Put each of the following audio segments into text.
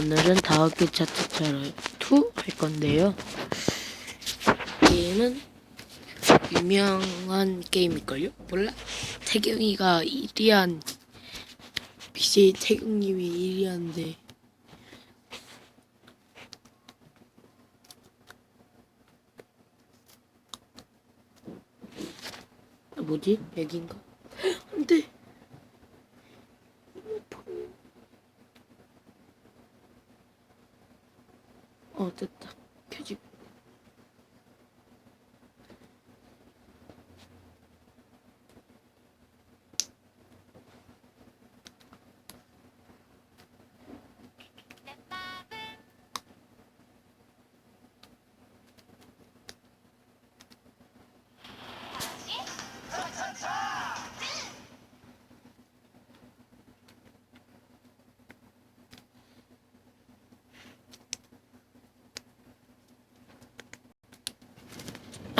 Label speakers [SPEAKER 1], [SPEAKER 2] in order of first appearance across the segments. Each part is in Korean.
[SPEAKER 1] 오늘은 다학교 차트 차를 2할 건데요. 게임은 유명한 게임일걸요? 몰라? 태경이가 1위한 BJ 태경님이 1위한데 아, 뭐지? 여긴가? 안돼. 어 됐다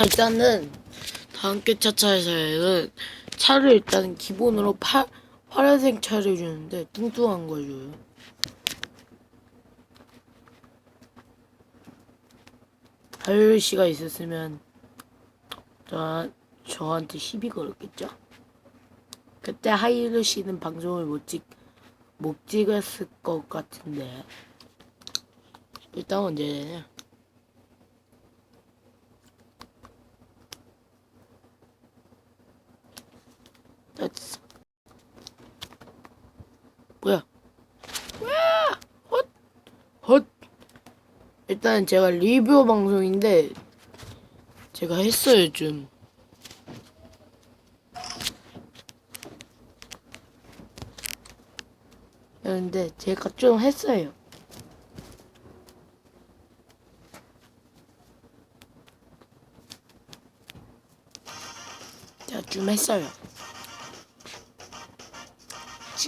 [SPEAKER 1] 일단은 다음 게 차차에서는 차를 일단 기본으로 파, 파란색 차를 주는데 뚱뚱한 걸 줘요. 하율 씨가 있었으면 저, 저한테 시비 걸었겠죠? 그때 하이루 씨는 방송을 못 찍, 못 찍었을 것 같은데. 일단 언제 되냐? 뭐야? 뭐야? 헛! 헛! 일단 제가 리뷰 방송인데 제가 했어요 좀. 근데 제가 좀 했어요. 제가 좀 했어요.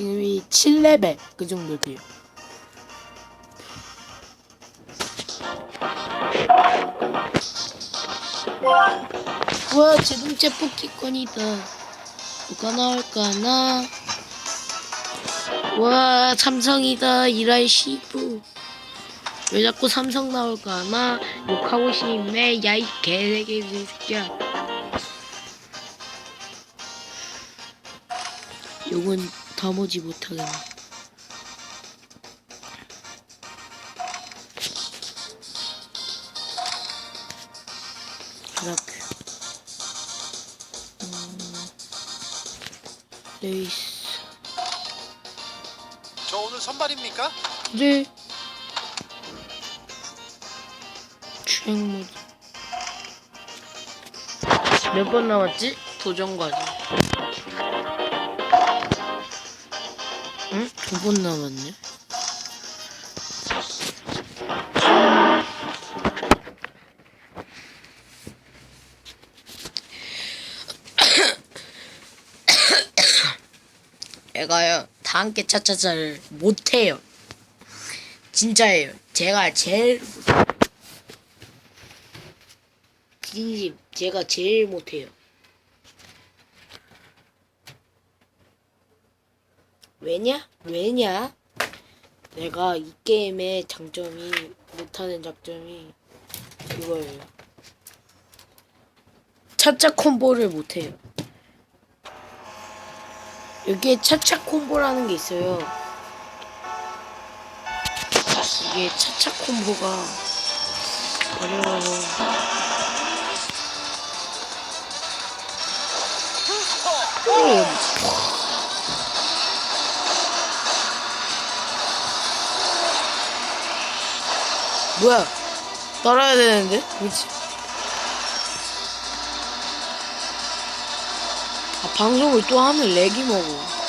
[SPEAKER 1] 지금 이 7레벨 그 정도 돼요. 와 자동차 뽑기권이다. 누가 나올까나? 와 삼성이다 이라이 시부. 왜 자꾸 삼성 나올까나? 욕하고 싶네 야 이 개새끼 새끼야. 욕은 다 모지 못하겠네. 이렇게. 음, 레이스.
[SPEAKER 2] 저 오늘 선발입니까?
[SPEAKER 1] 네. 주행 모드. 몇 번 남았지? 도전 과정. 두 번 남았네. 제가요 다 함께 차차차를 못해요. 진짜예요. 제가 제일. 진심 제가 제일 못해요. 왜냐? 왜냐? 내가 이 게임의 장점이 못하는 장점이 그거예요. 차차 콤보를 못해요. 여기에 차차 콤보라는 게 있어요. 이게 차차 콤보가 어려워서 오, 뭐야? 따라야 되는데? 뭐지? 아, 방송을 또 하면 렉이 먹어.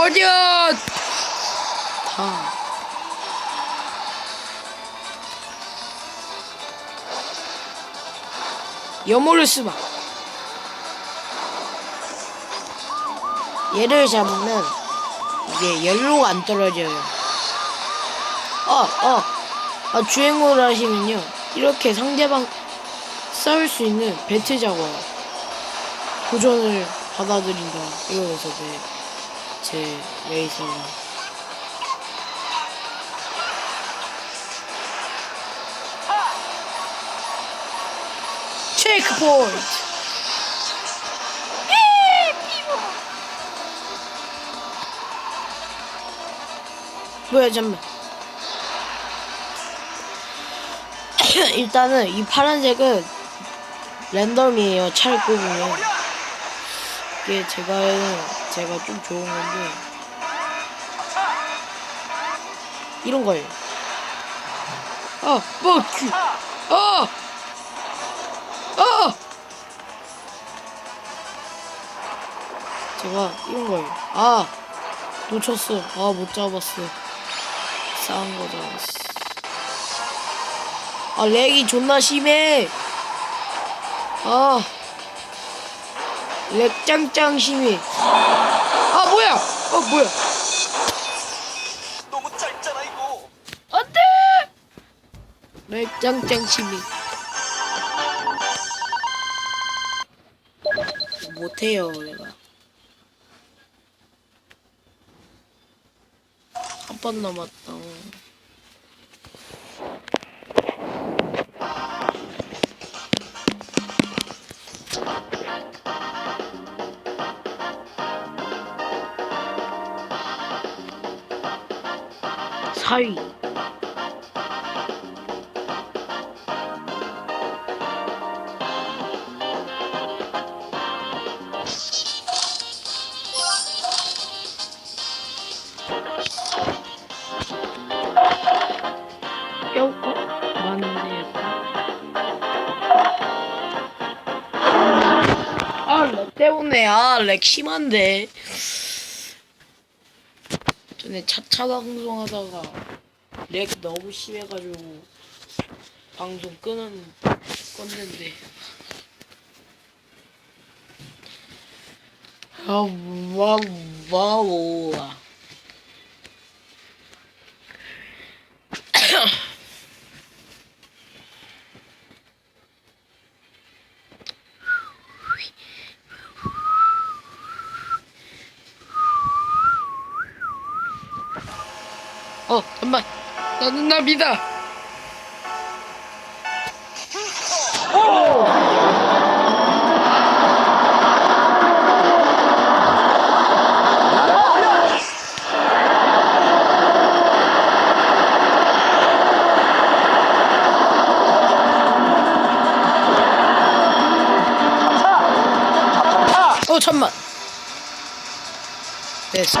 [SPEAKER 2] 버려!
[SPEAKER 1] 차. 염호를 쓰마. 얘를 잡으면 이게 연료가 안 떨어져요. 어, 어. 아, 주행을 하시면요. 이렇게 상대방 싸울 수 있는 배트 잡아요. 도전을 받아들인다. 이러면서 네, 제 레이서가. 체크 포인트! 뭐야, 잠만. 일단은 이 파란색은 랜덤이에요. 차를 꼽으면. 이게 제가 제가 좀 좋은 건데 이런 거예요. 아, 뭐, 그, 아, 아. 제가 이런 거예요. 아, 놓쳤어. 아, 못 잡았어. 싸운 거 잡았어. 아, 렉이 존나 심해. 아, 렉 짱짱 심해. 어, 뭐야?
[SPEAKER 2] 너무 짧잖아 이거.
[SPEAKER 1] 안 돼! 렉 짱짱 심해. 못해요, 내가. 한 번 남았다. 뼈, 어? 맞네. 아, 렉 때문에, 아, 렉 심한데. 전에 차차 방송하다가 렉 너무 심해가지고 방송 끄는 껐는데. 아, 와우, 와 어, 잠만. 나는 나비다. 어, 잠만. 됐어.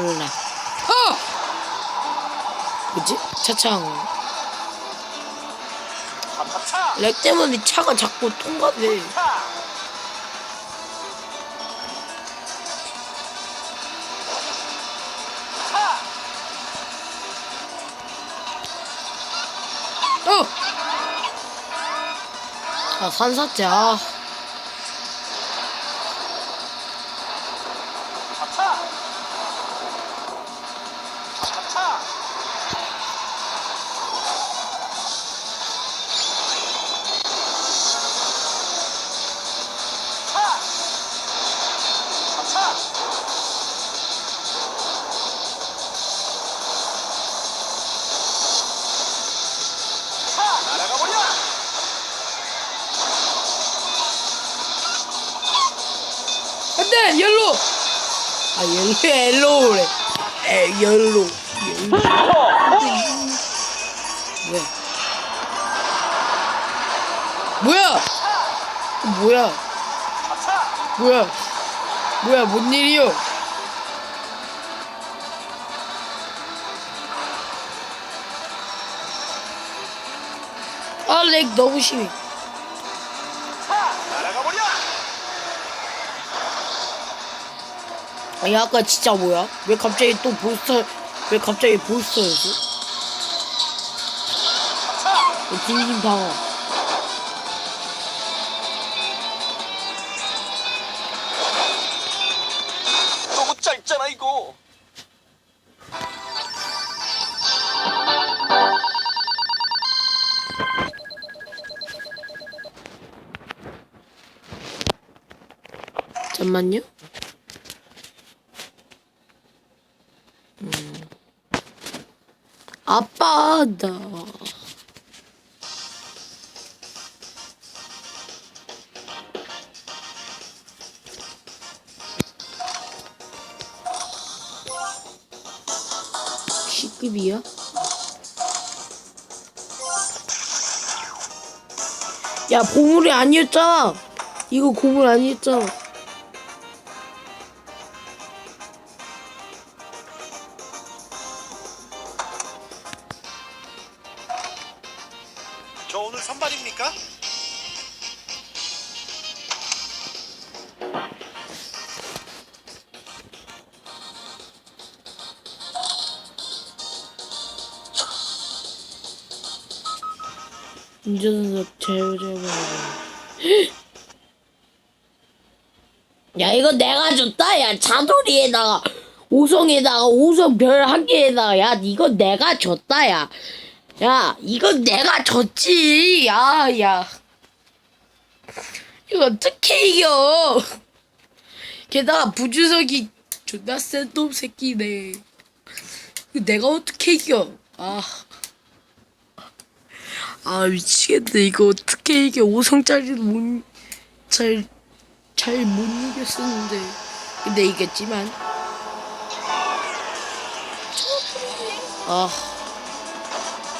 [SPEAKER 1] 몰라. 어! 뭐지?
[SPEAKER 2] 차차차!
[SPEAKER 1] 렉 때문에 차가 자꾸 통과돼. 어! 자, 산사태, 아.
[SPEAKER 2] 차차.
[SPEAKER 1] 안 돼! 옐로! 아, 옐로, 옐로우래. 에, 옐로. 옐로. 뭐야? 뭐야? 뭐야? 뭐야? 뭐야, 뭔 일이요? 아, 렉 너무 심해. 아니, 아까 진짜 뭐야? 왜 갑자기 또 볼스터, 왜 갑자기. 왜 징징 방어.
[SPEAKER 2] 너무 짧잖아 이거.
[SPEAKER 1] 잠만요. 아빠다. C급이야? 야, 보물이 아니었잖아. 이거 고물 아니었잖아.
[SPEAKER 2] 저 오늘 선발입니까?
[SPEAKER 1] 운전석 제어제어 야 이거 내가 줬다? 야 차돌이에다가 오성에다가 오성 별 한 개에다가 야 이거 내가 줬다 야 야, 이거 내가 줬지. 야 야. 이거 어떻게 이겨? 게다가 부주석이 존나 센놈 새끼네. 내가 어떻게 이겨? 아. 아 미치겠네. 이거 어떻게 이게 5성짜리도 못 잘 잘 못 이겼었는데. 근데 이겼지만. 아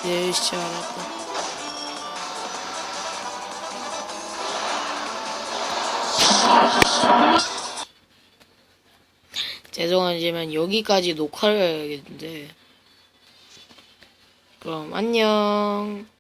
[SPEAKER 1] 네, 진짜 알았다 죄송하지만 여기까지 녹화를 해야겠는데. 그럼 안녕